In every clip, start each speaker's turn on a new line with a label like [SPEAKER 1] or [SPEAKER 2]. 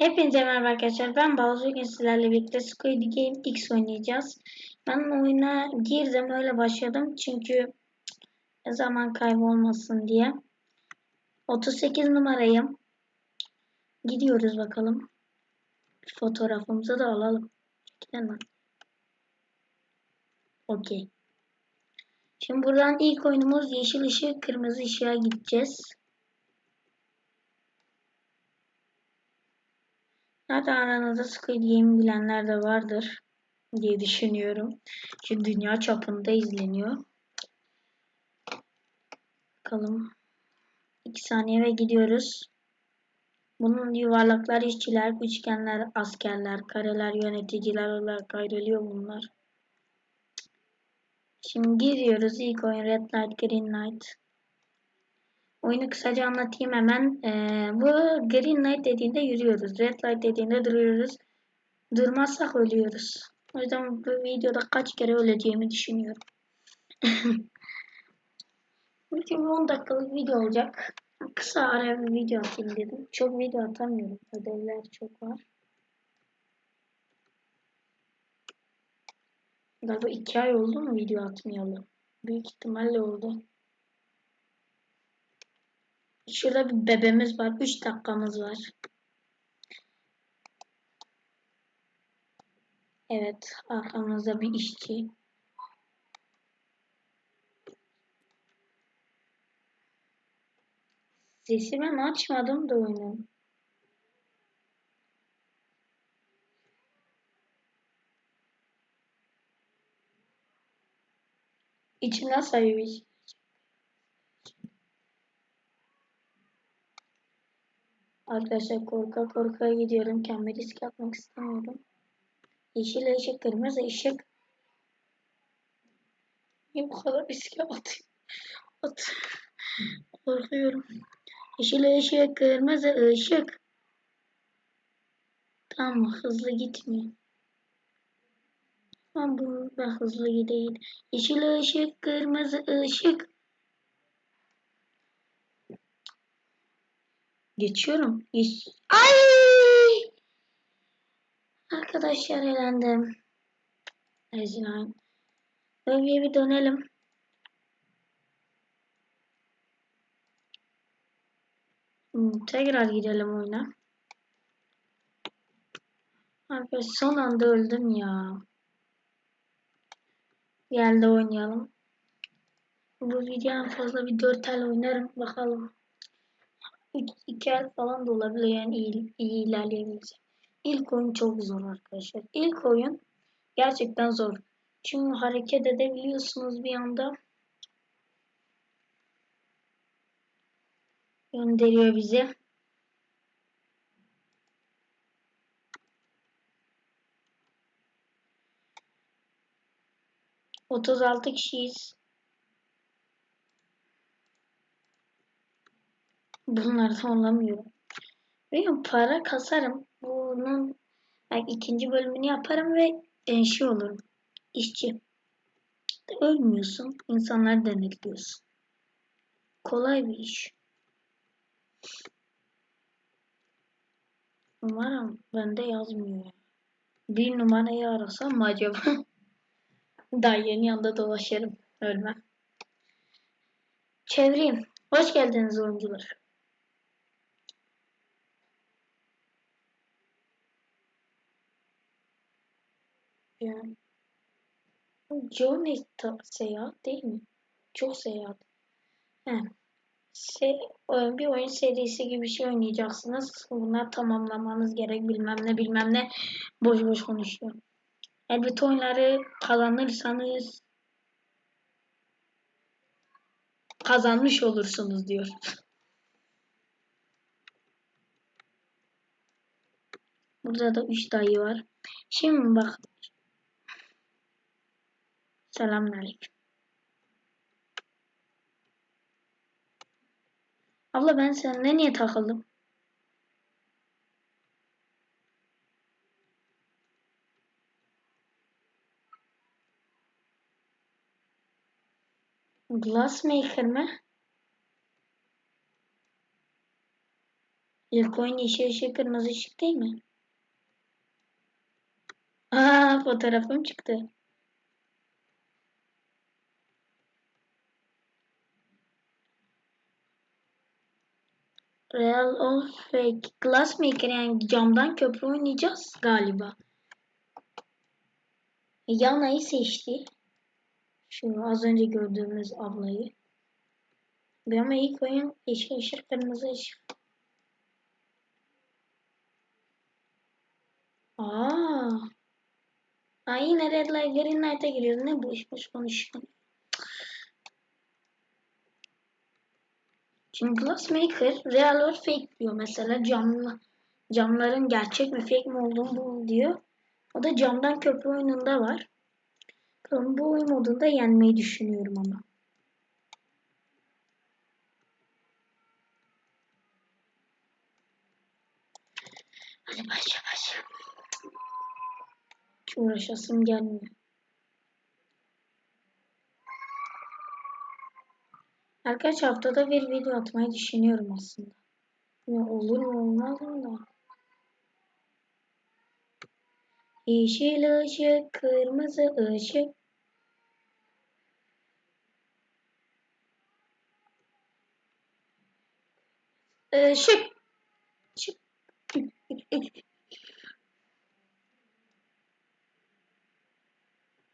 [SPEAKER 1] Hepinize merhaba arkadaşlar. Ben Bağız bugün sizlerle birlikte Squid Game X oynayacağız. Ben oyuna girdim öyle başladım çünkü zaman kaybolmasın diye. 38 numarayım. Gidiyoruz bakalım. Fotoğrafımızı da alalım. Hemen. Okey. Şimdi buradan ilk oyunumuz yeşil ışık, kırmızı ışığa gideceğiz. Zaten aranızda Squid Game bilenler de vardır diye düşünüyorum. Çünkü dünya çapında izleniyor. Bakalım. 2 saniye ve gidiyoruz. Bunun yuvarlaklar işçiler, üçgenler askerler, kareler yöneticiler olarak ayrılıyor bunlar. Şimdi giriyoruz. İlk oyun Red Light, Green Light. Oyunu kısaca anlatayım hemen. Ee, bu green light dediğinde yürüyoruz. Red light dediğinde duruyoruz. Durmazsak ölüyoruz. O yüzden bu videoda kaç kere öleceğimi düşünüyorum. Çünkü 10 dakikalık video olacak. Kısa ara bir video atayım dedim. Çok video atamıyorum. Ödevler çok var. Galiba 2 ay oldu mu video atmayalım? Büyük ihtimalle oldu. Şurada bir bebeğimiz var. 3 dakikamız var. Evet. Arkamızda bir işçi. Sesi ben açmadım da oyunun. İçimden sayıyor Arkadaşlar korka korka gidiyorum. Kendime risk atmak istemiyorum. Yeşil ışık, kırmızı ışık. Niye bu kadar riske atayım? At. Korkuyorum. Yeşil ışık, kırmızı ışık. Tamam hızlı gitmiyor. Ben burada hızlı gideyim. Yeşil ışık, kırmızı ışık. Geçiyorum. Geç Ay! Arkadaşlar elendim. Ezlan. Bölgeye bir dönelim. Hmm, tekrar gidelim oyuna. Arkadaş son anda öldüm ya. Geldi oynayalım. Bu video en fazla bir 4 el oynarım. Bakalım. 2 el falan da olabilir yani iyi, iyi ilerleyebileceğim. İlk oyun çok zor arkadaşlar. İlk oyun gerçekten zor. Çünkü hareket edebiliyorsunuz bir anda. Gönderiyor bizi. Otuz altı kişiyiz. Bunlardan anlamıyorum. Benim para kasarım. Bunun belki ikinci bölümünü yaparım ve şey olurum. İşçi. Ölmüyorsun. insanları denetliyorsun. Kolay bir iş. Umarım bende yazmıyor. Bir numarayı arasam acaba? Daha yeni yanında dolaşırım. Ölmem. Çevireyim. Hoş geldiniz oyuncular. Yani. Journey seyahat değil mi? Çok seyahat. He. Se bir oyun serisi gibi bir şey oynayacaksınız. Bunlar tamamlamanız gerek bilmem ne bilmem ne. Boş boş konuşuyor. Elbette oyunları kazanırsanız kazanmış olursunuz diyor. Burada da 3 dayı var. Şimdi bak Selamünaleyküm. Abla ben seninle niye takıldım? Glassmaker mi? İlk oyun yeşil ışık kırmızı ışık değil mi? Aa fotoğrafım çıktı. Real or fake. Glassmaker yani camdan köprü oynayacağız galiba. Yana'yı seçti. Şu az önce gördüğümüz ablayı. Ama ilk oyun yeşil ışık kırmızı ışık. Aa. Aa yine red light green light'a giriyoruz. Ne boş boş konuşuyorsun. Şimdi Glassmaker real or fake diyor mesela camlı camların gerçek mi fake mi olduğunu bul diyor. O da camdan köprü oyununda var. Bakalım bu oyun modunda yenmeyi düşünüyorum ama. Hadi başla başla. Hiç uğraşasım gelmiyor. Birkaç haftada bir video atmayı düşünüyorum aslında. Ne olur mu olmaz mı da. Yeşil ışık, kırmızı ışık. Işık. Işık.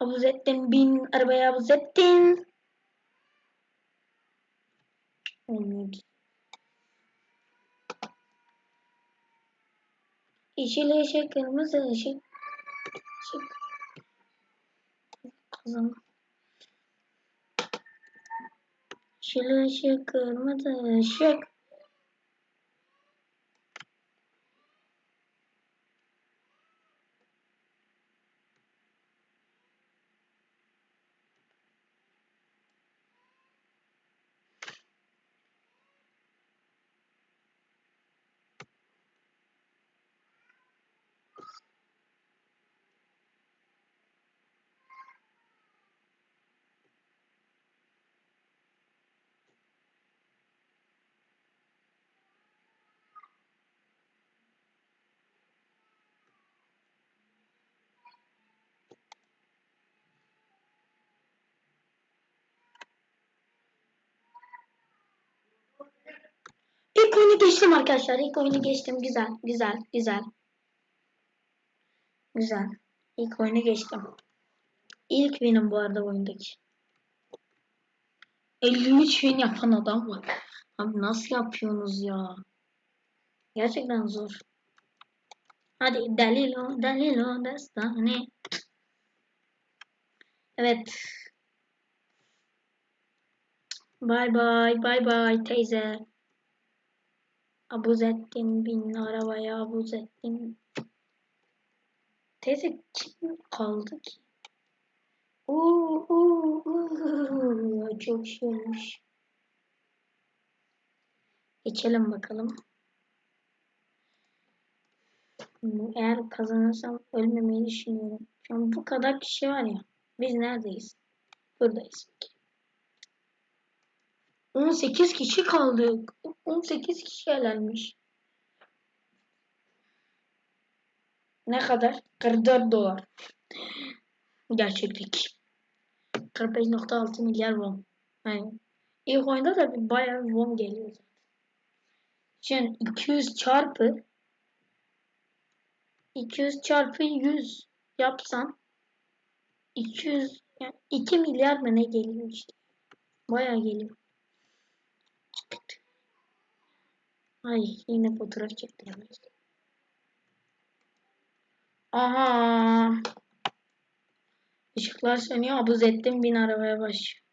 [SPEAKER 1] Abuzettin bin arabaya abuzettin. Olmuyordu. Yeşil ışık, kırmızı ışık. Işık. Kızım. Yeşil ışık, kırmızı ışık. İlk oyunu geçtim arkadaşlar. İlk oyunu geçtim. Güzel, güzel, güzel. Güzel. İlk oyunu geçtim. İlk benim bu arada oyundaki. 53 win yapan adam var. Abi nasıl yapıyorsunuz ya? Gerçekten zor. Hadi delilo, delilo, destane. Evet. Bye bye, bye bye teyze. Abuzettin bin arabaya Abuzettin. Teyze kim kaldı ki? Oo, oo, çok şey olmuş. Geçelim bakalım. Eğer kazanırsam ölmemeyi düşünüyorum. Şu an bu kadar kişi var ya. Biz neredeyiz? Buradayız. 18 kişi kaldık. 18 kişi elenmiş. Ne kadar? 44 dolar. Gerçeklik. 45.6 milyar won. Yani ilk oyunda da bir bayağı won geliyor zaten. Şimdi 200 çarpı 200 çarpı 100 yapsan 200 yani 2 milyar mı ne geliyor işte. Bayağı geliyor. Ay yine fotoğraf çektiremeyiz. Aha. Işıklar sönüyor. Abuzettin bin arabaya başlıyor.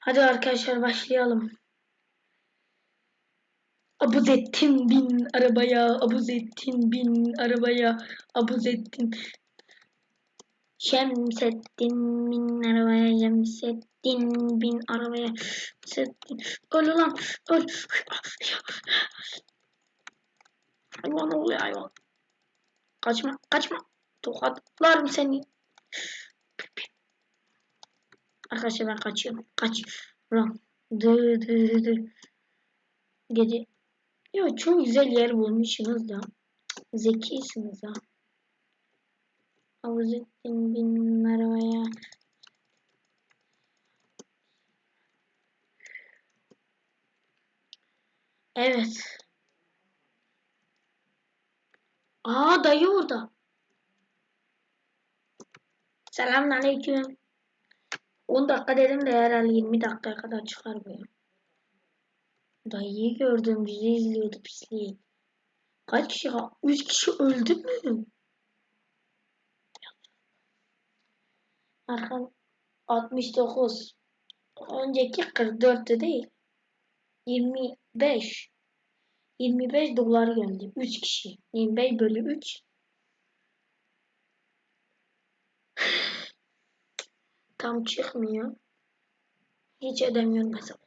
[SPEAKER 1] Hadi arkadaşlar başlayalım. Abuzettin bin arabaya, Abuzettin bin arabaya, Abuzettin. Şemsettin bin arabaya, Şemsettin bin arabaya, Şemsettin. Öl ulan, öl. Hayvan oluyor hayvan. Kaçma, kaçma. Tokatlarım seni. Arkadaşlar ben kaçıyorum. Kaç. Ulan. Dur dur dur. Gece. Ya çok güzel yer bulmuşsunuz da. Zekisiniz ha. Havuzettin bin arabaya. Evet. Aa dayı orada. Selamünaleyküm. 10 dakika dedim de herhalde 20 dakikaya kadar çıkar bu ya. Dayıyı gördüm bizi izliyordu pisliği. Kaç kişi? 3 kişi öldü mü? Arkam 69. Önceki 44'tü değil. 25. 25 dolar geldi. 3 kişi. 25 bölü 3. Tam çıkmıyor. Hiç edemiyorum mesela.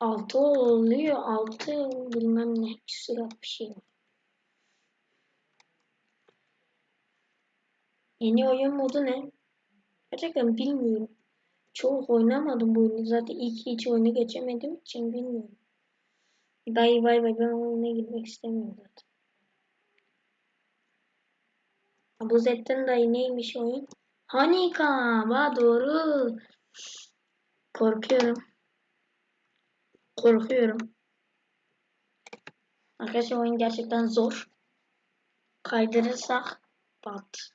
[SPEAKER 1] Altı oluyor. Altı bilmem ne. Sürat bir şey var. Yeni oyun modu ne? Gerçekten bilmiyorum. Çok oynamadım bu oyunu. Zaten ilk hiç oyunu geçemediğim için bilmiyorum. Bay bay bay ben oyuna girmek istemiyorum zaten. Bu zetten dayı neymiş oyun? Hanika. Ba doğru. Korkuyorum. Korkuyorum. Arkadaşlar oyun gerçekten zor. Kaydırırsak pat.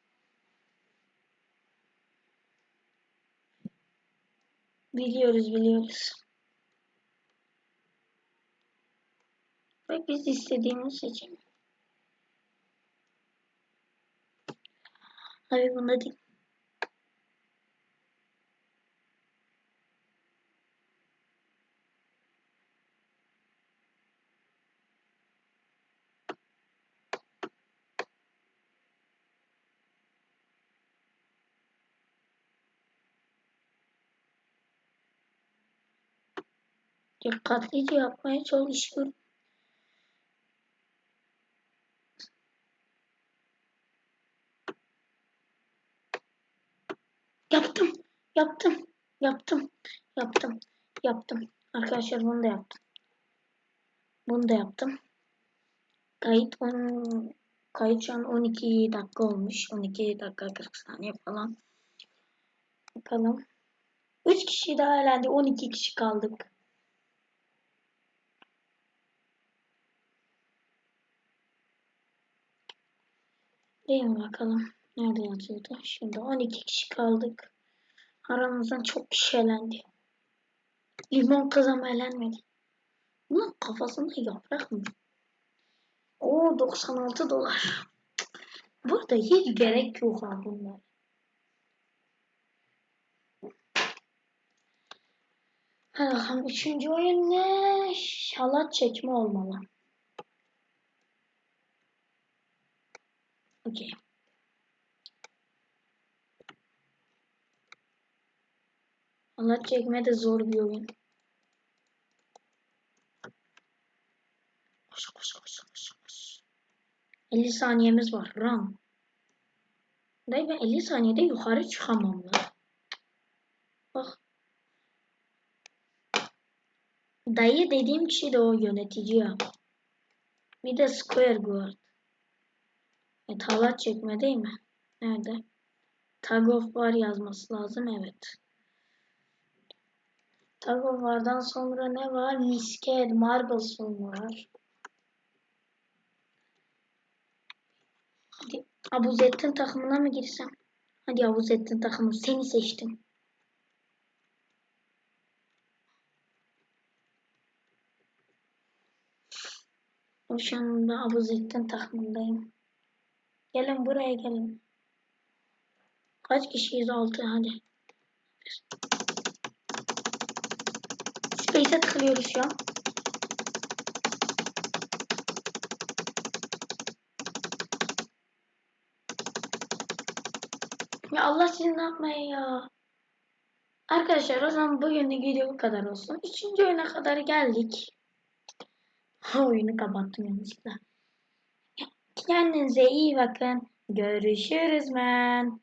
[SPEAKER 1] Biliyoruz biliyoruz. Ve biz istediğimizi seçelim. Hadi bunu Dikkatlice yapmaya çalışıyorum. Yaptım. Yaptım. Yaptım. Yaptım. Yaptım. Arkadaşlar bunu da yaptım. Bunu da yaptım. Kayıt 10 kayıt şu an 12 dakika olmuş. 12 dakika 40 saniye falan. Bakalım. 3 kişi daha herhalde 12 kişi kaldık. Değil bakalım. Nerede yazıyordu? Şimdi 12 kişi kaldık. Aramızdan çok kişi elendi. Limon kız ama elenmedi. Bunun kafasında yaprak mı? O 96 dolar. Burada hiç gerek yok bunlar. Hadi bakalım üçüncü oyun ne? Halat çekme olmalı. Okey. Halat çekme de zor bir oyun. Koş koş koş koş koş. 50 saniyemiz var. Run. Dayı ben 50 saniyede yukarı çıkamam lan. Bak. Dayı dediğim kişi de o yönetici ya. Bir de Square Guard. Evet halat çekme değil mi? Nerede? Tag of War yazması lazım. Evet. Tag of War'dan sonra ne var? Misket, Marble Sun var. Hadi Abuzettin takımına mı girsem? Hadi Abuzettin takımı. Seni seçtim. Şu anda Abuzettin takımındayım. Gelin buraya gelin. Kaç kişiyiz? Altı hadi. Space'e tıklıyoruz şu an. Ya Allah sizi ne yapmaya ya. Arkadaşlar o zaman bugünlük video bu kadar olsun. Üçüncü oyuna kadar geldik. Ha oyunu kapattım yanlışlıkla. Kendinize iyi bakın. Görüşürüz men.